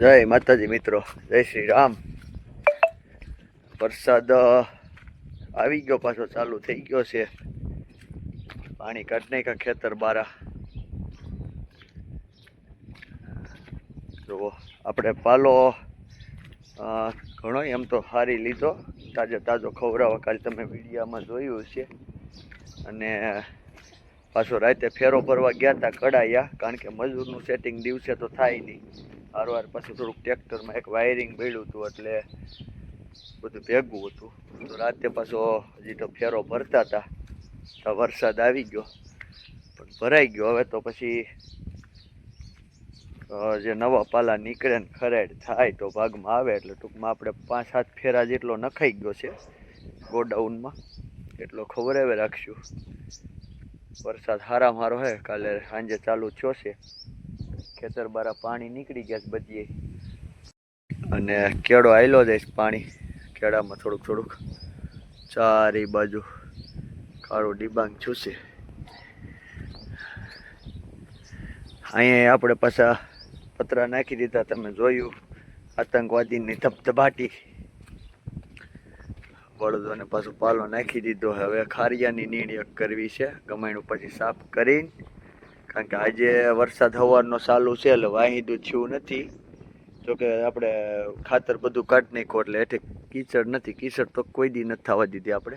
જય માતાજી મિત્રો, જય શ્રી રામ. વરસાદ આવી ગયો પાછો, ચાલુ થઈ ગયો છે. પાણી કાઢ નાખ્યા ખેતર બારા. જુઓ, આપણે પાલો ઘણો એમ તો હારી લીધો. તાજો તાજો ખવડાવો, કાલે તમે વિડીયામાં જોયું છે અને પાછો રાતે ફેરો ભરવા ગયા હતા કડાયા, કારણ કે મજૂરનું સેટિંગ દિવસે તો થાય નહીં. હારવાર પછી થોડુંક ટ્રેક્ટરમાં એક વાયરિંગ ભેળ્યું હતું એટલે બધું ભેગું હતું. તો રાતે પાછો હજી તો ફેરો ભરતા હતા. તો વરસાદ આવી ગયો. પણ ભરાઈ ગયો. હવે તો પછી જે નવા પાલા નીકળે ને ખરેડ થાય તો ભાગમાં આવે એટલે ટૂંકમાં આપણે પાંચ સાત ફેરા જેટલો નખાઈ ગયો છે ગોડાઉનમાં. એટલો ખબર હવે રાખશું. વરસાદ હારા મારો હે. કાલે સાંજે ચાલુ થયો છે. ખેતર બારા પાણી નીકળી ગયા છે બધીએ. અને કેળો આવેલો જાય પાણી. કેળામાં થોડુંક થોડુંક. ચારે બાજુ કાળું ડિબાંગ છૂસે. અહીંયા આપણે પાછા પતરા નાખી દીધા, તમે જોયું. આતંકવાદીની ધબધબાટી. બળદોને પાછું પાલો નાખી દીધો. હવે ખારિયાની નીણ કરવી છે. ગમાણું પછી સાફ કરીને કારણ કે આજે વરસાદ હવારનો ચાલુ છે એટલે વાહિદું થયું નથી. જોકે આપણે ખાતર બધું કાઢી નાખ્યું એટલે એટલે કીચડ નથી. કીચડ તો કોઈ દી નથી થવા દીધી આપણે.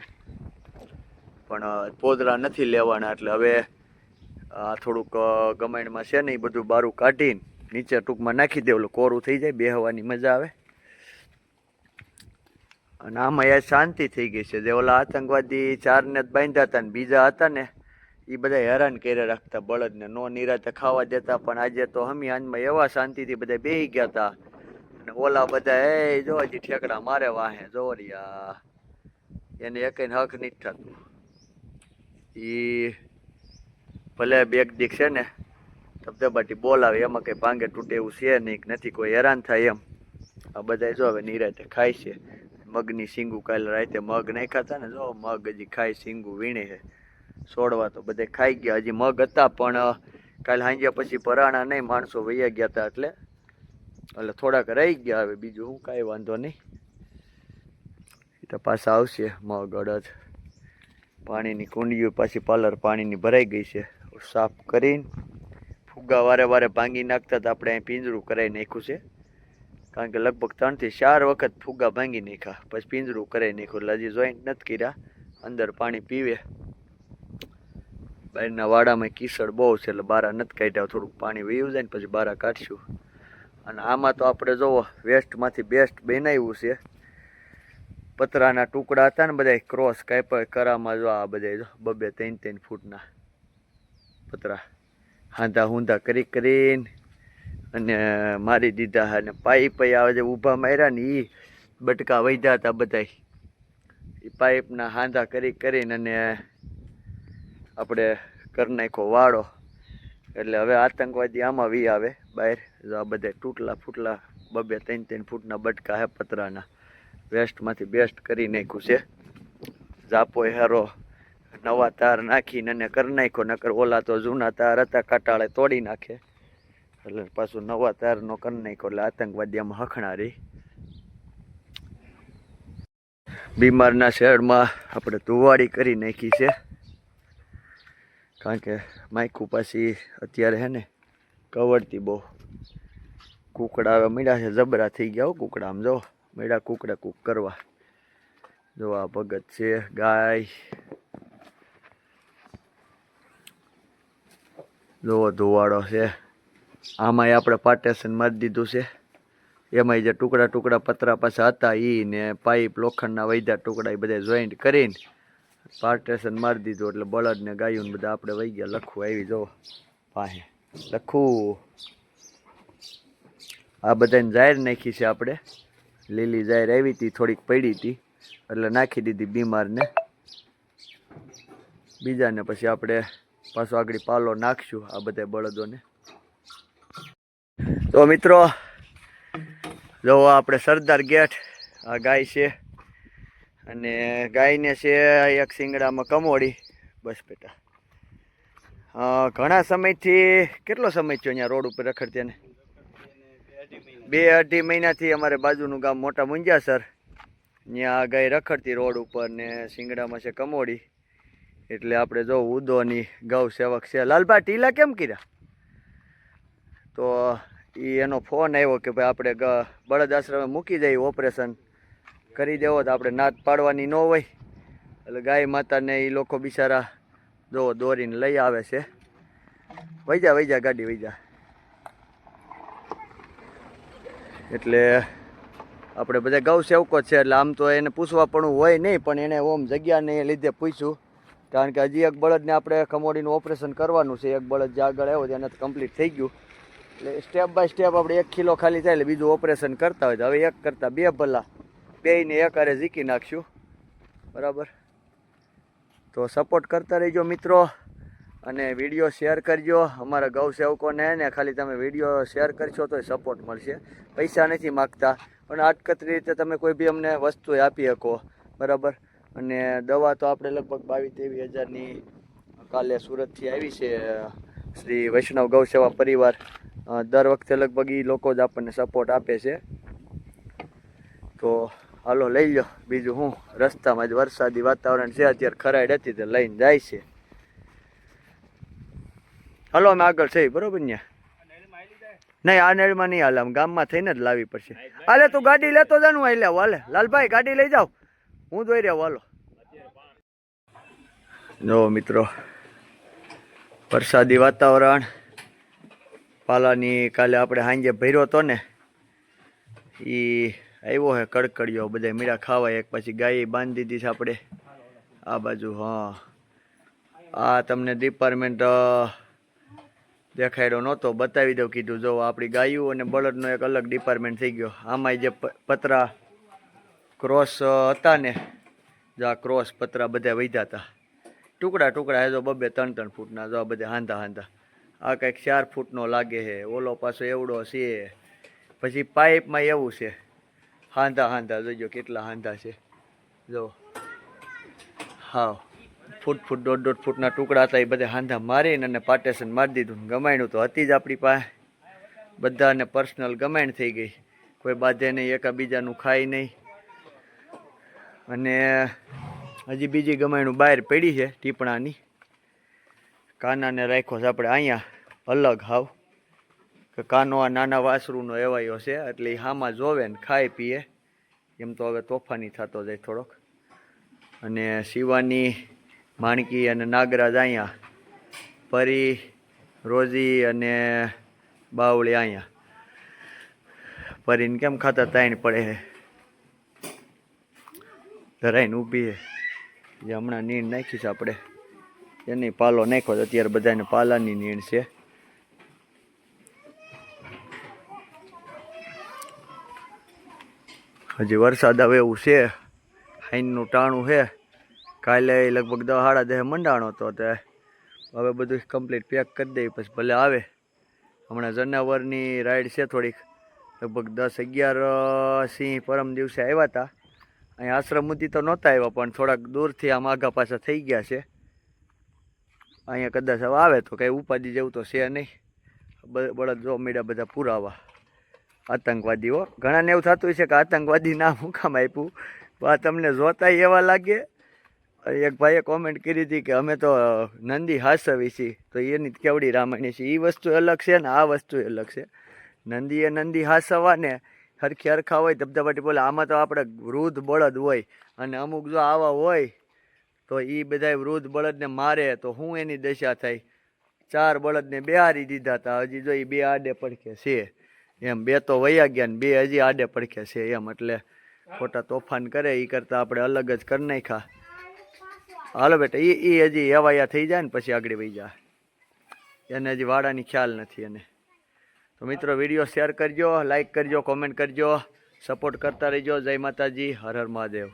પણ પોદરા નથી લેવાના એટલે હવે આ થોડુંક અ, છે ને એ બધું બારું કાઢીને નીચે ટૂંકમાં નાખી દેવું કોરું થઈ જાય બેહવાની મજા આવે. અને આમાં યાર શાંતિ થઈ ગઈ છે. જે ઓલા આતંકવાદી ચારને જ બાંધ્યા હતા ને બીજા હતા ને એ બધા હેરાન કર્યા રાખતા બળદને. નો નિરાતે ખાવા દેતા, પણ આજે તો હમી હાંજમાં એવા શાંતિથી બધા બેહી ગયા હતા અને ઓલા બધા, એ, જો હજી ઠેકડા મારે વાહે જોરિયા એને એક હક નથી થતું. એ ભલે બેગ દીક છે ને, ધબધબાટી બોલાવે, એમાં કંઈ ભાંગે તૂટે એવું છે નહીં નથી કોઈ હેરાન થાય એમ. આ બધા જો હવે નિરાતે ખાય છે. મગની સિંગુ કાલે રાતે મગ નાખ્યા હતા ને, જો મગ હજી ખાય, સિંગુ વીણે છે. છોડવા તો બધે ખાઈ ગયા. હજી મગ હતા, પણ કાલ કાલે પછી પરાણા નહીં, માણસો વૈયા ગયા હતા એટલે એટલે થોડાક રહી ગયા હવે. બીજું હું કાંઈ વાંધો નહીં. તો પાછા આવશે મગ, અડદ. પાણીની કુંડીઓ પાછી પાલર પાણીની ભરાઈ ગઈ છે. સાફ કરીને ફુગ્ગા વારે વારે ભાંગી નાખતા તો આપણે અહીં પિંજરું કરાવી નાખ્યું છે. કારણ કે લગભગ ત્રણથી ચાર વખત ફુગ્ગા ભાંગી નાખ્યા. પછી પિંજરું કરાવી નાખ્યું. એટલે હજી જોઈન્ટ નથી કર્યા. અંદર પાણી પીવે. બહારના વાડામાં કીસળ બહુ છે, એટલે બારા નથી કાઢ્યા, થોડુંક પાણી વયું જાય ને પછી બારા કાઢશું. અને આમાં તો આપણે જોવો, વેસ્ટમાંથી બેસ્ટ બનાવ્યું છે. પતરાના ટુકડા હતા ને બધા ક્રોસ કાંઈ કરામાં જો આ બધા જો, બબે ત્રણ ત્રણ ફૂટના પતરા. હાંધા હુંધા કરી કરીને અને મારી દીધા અને પાઇપ આવે જે ઊભા માર્યા ને એ બટકા વૈધા હતા બધા એ પાઇપના હાંધા કરી કરીને અને આપણે કરી નાખ્યો વાળો એટલે હવે આતંકવાદી આમાં વી આવે બહાર. જો આ બધા તૂટલા ફૂટલા બબે ત્રણ ત્રણ ફૂટના બટકા હે પતરાના. વેસ્ટમાંથી બેસ્ટ કરી નાખ્યું છે. જાપો હેરો નવા તાર નાખીને અને કરી નાખ્યો, નકર ઓલા તો જૂના તાર હતા, કાટાળે તોડી નાખે. એટલે પાછું નવા તારનો કરી નાખ્યો, એટલે આતંકવાદી આમાં હખણારી બીમારના શહેરમાં આપણે ધુવાડી કરી નાખી છે. કારણ કે માયકું પાછી અત્યારે હે ને કવડતી બહુ કુકડા હવે મીડા છે, જબરા થઈ ગયા હો કુકડા આમ જો મીડા કુકડા કૂક કરવા. જો આ ભગત છે, ગાય. જોવો ધોવાડો છે, આમાંય આપણે પાર્ટેશન મારી દીધું છે. એમાંય જે ટુકડા ટુકડા પતરા પાછા હતા એ ને પાઇપ લોખંડના વૈધા ટુકડા એ બધા જોઈન્ટ કરીને પાર્ટેશન મારી દીધું એટલે બળદ ને ગાયું બધા આપણે વહી ગયા. લખવું આવી જો પાસે લખવું આ બધાને જાહેર નાખી છે આપણે. લીલી જાહેર આવી હતી, થોડીક પડી હતી. એટલે નાખી દીધી બીમારને. બીજાને પછી આપણે પાછો આગળ પાલો નાખશું આ બધા બળદોને. તો મિત્રો જો આપણે સરદાર ગેટ, આ ગાય છે. અને ગાયને છે એક શિંગડામાં કમોડી. બસ બેટા. ઘણા સમયથી, કેટલો સમય થયો અહીંયા રોડ ઉપર રખડતી ને બે અઢી મહિનાથી અમારે બાજુનું ગામ મોટા મુંજાસર ત્યાં ગાય રખડતી રોડ ઉપર ને શિંગડામાં છે કમોડી. એટલે આપણે જો ઉદોની ગૌ સેવક છે. લાલભા, ટીલા કેમ કર્યા તો એ એનો ફોન આવ્યો કે ભાઈ આપણે બળદ આશ્રમે મૂકી જઈએ ઓપરેશન. કરી દેવો તો આપણે નાત પાડવાની ન હોય. એટલે ગાય માતાને એ લોકો બિચારા જો દોરીને લઈ આવે છે. વૈજા વૈજા, ગાડી વૈજા. એટલે આપણે બધા ગૌ સેવકો છે, એટલે આમ તો એને પૂછવા પણ હોય નહીં, પણ એને ઓમ જગ્યાને લીધે પૂછ્યું. કારણ કે હજી એક બળદને આપણે કમોડીનું ઓપરેશન કરવાનું છે. એક બળદ જે આગળ આવ્યો એને કમ્પ્લીટ થઈ ગયું. એટલે સ્ટેપ બાય સ્ટેપ આપણે એક કિલો ખાલી થાય, એટલે બીજું ઓપરેશન કરતા હોય. હવે એક કરતાં બે ભલા. બેયને એક હારે ઝીકી નાખશું. બરાબર? તો સપોર્ટ કરતા રહેજો મિત્રો અને વીડિયો શેર કરજો. અમારા ગૌ સેવકોને ને ખાલી તમે વીડિયો શેર કરશો તો સપોર્ટ મળશે. પૈસા નથી માગતા. પણ આટકતરી રીતે તમે કોઈ બી અમને વસ્તુ આપી શકો. બરાબર? અને દવા તો આપણે લગભગ બાવીસ ત્રેવીસ હજારની કાલે સુરતથી આવી છે, શ્રી વૈષ્ણવ ગૌ સેવા પરિવાર. દર વખતે લગભગ એ લોકો જ આપણને સપોર્ટ આપે છે. તો હાલો, લઈ લો બીજું હું? રસ્તામાં જ વરસાદી વાતાવરણ છે, અત્યારે ખરાડ હતી તો લઈને જાય છે. હાલો, અમે આગળ છે, બરોબર ને? નહીં, આ નેડમાં નહીં હાલે, આમ ગામમાં થઈને જ લાવવી પડશે. હાલે, તું ગાડી લેતો જાનું હાલે હાલે, લાલભાઈ, ગાડી લઈ જાઓ. હું જોઈ રહ્યો, હાલો. જો, મિત્રો, વરસાદી વાતાવરણ. પાલાની કાલે આપણે સાંજે ભર્યો હતો ને એ આવ્યો હે કડકડિયો બધા મીરા ખાવા એક પછી ગાય બાંધી દીધી છે આપણે. આ બાજુ, હા. આ તમને ડિપાર્ટમેન્ટ દેખાડ્યો નહોતો, બતાવી દઉં કીધું. જો, આપણી ગાયું અને બળદનો એક અલગ ડિપાર્ટમેન્ટ થઈ ગયો. આમાંય જે પતરા ક્રોસ હતા ને, જો આ ક્રોસ પતરા બધા વધ્યા હતા. ટુકડા ટુકડા જો, બબે ત્રણ ત્રણ ફૂટના, જો બધા હાંધા હાંધા. આ કંઈક ચાર ફૂટનો લાગે છે. ઓલો પાછો એવડો છે. પછી પાઇપમાં એવું છે. હાંધા હાંધા. જોજો કેટલા હાંધા છે. જો. હા ફૂટ ફૂટ, દોઢ દોઢ ફૂટના ટુકડા હતા, એ બધા હાંધા મારીને અને પાર્ટેશન મારી દીધું ગમાયણું તો હતી જ આપણી પાસે. બધાને પર્સનલ ગમાયણ થઈ ગઈ. કોઈ બાધે નહીં, એકાબીજાનું ખાય નહીં. અને હજી બીજી ગમાયણું બહાર પડી છે, ટીપણાની. કાનાને રાખ્યો છે આપણે અહીંયા, અલગ હાવ. કે કાનો આ નાના વાસરૂનો એવાયો છે, એટલે એ હામાં જોવે ને ખાય પીએ. એમ તો હવે તોફાની થતો જાય થોડોક. અને શિવાની માણકી અને નાગરાજ અહીંયા પરી, રોજી અને બાવળી અહીંયા પરીને કેમ ખાતા તાઈણ પડે છે ધરાઈને ઊભી છે જે હમણાં નીણ નાખી છે આપણે. એની પાલો નાખ્યો તો અત્યારે બધાને પાલાની નીણ છે. હજી વરસાદ આવે એવું છે. હાઈનનું ટાણું છે. કાલે લગભગ દસ સાડા દસ મંડાણો હતો તે. હવે બધું કમ્પ્લીટ પેક કરી દઈએ પછી ભલે આવે. હમણાં જનાવરની રાઈડ છે થોડીક. લગભગ દસ અગિયાર સિંહ પરમ દિવસે આવ્યા હતા અહીં આશ્રમ સુધી તો નહોતા આવ્યા, પણ થોડાક દૂરથી આમ આગા પાછા થઈ ગયા છે. અહીંયા કદાચ હવે આવે તો કંઈ ઉપાધિ જેવું તો છે નહીં. બળદ જો મીડા બધા પુરાવા. આતંકવાદીઓ. ઘણાને એવું થતું છે કે આતંકવાદી નામ હું કામ આપ્યું? આ તમને જોતાય એવા લાગે? એક ભાઈએ કોમેન્ટ કરી હતી કે અમે તો નંદી હાસવી છીએ. તો એની કેવડી રામાયણી છે. એ વસ્તુ અલગ છે ને આ વસ્તુ અલગ છે. નંદીએ નંદી હાસવા ને હરખી હરખા હોય ધબધબાટી બોલે. આમાં તો આપણે વૃદ્ધ બળદ હોય અને અમુક જો આવા હોય તો એ બધા વૃદ્ધ બળદને મારે તો હું એની દશા થાય. ચાર બળદને બેહારી દીધા હતા હજી જો એ બે આડે પડખે છે. એમ, બે તો વયા ગયા ને બે હજી આડે પડખે છે એમ, એટલે ખોટા તોફાન કરે એ કરતાં આપણે અલગ જ કરી નાખ્યા. હાલો બેટા એ એ હજી એવાયા થઈ જાય ને પછી આગળ વહી જાય એને હજી વાડાની ખ્યાલ નથી એને. તો મિત્રો, વીડિયો શેર કરજો લાઇક કરજો, કોમેન્ટ કરજો, સપોર્ટ કરતા રહેજો. જય માતાજી, હર હર મહાદેવ.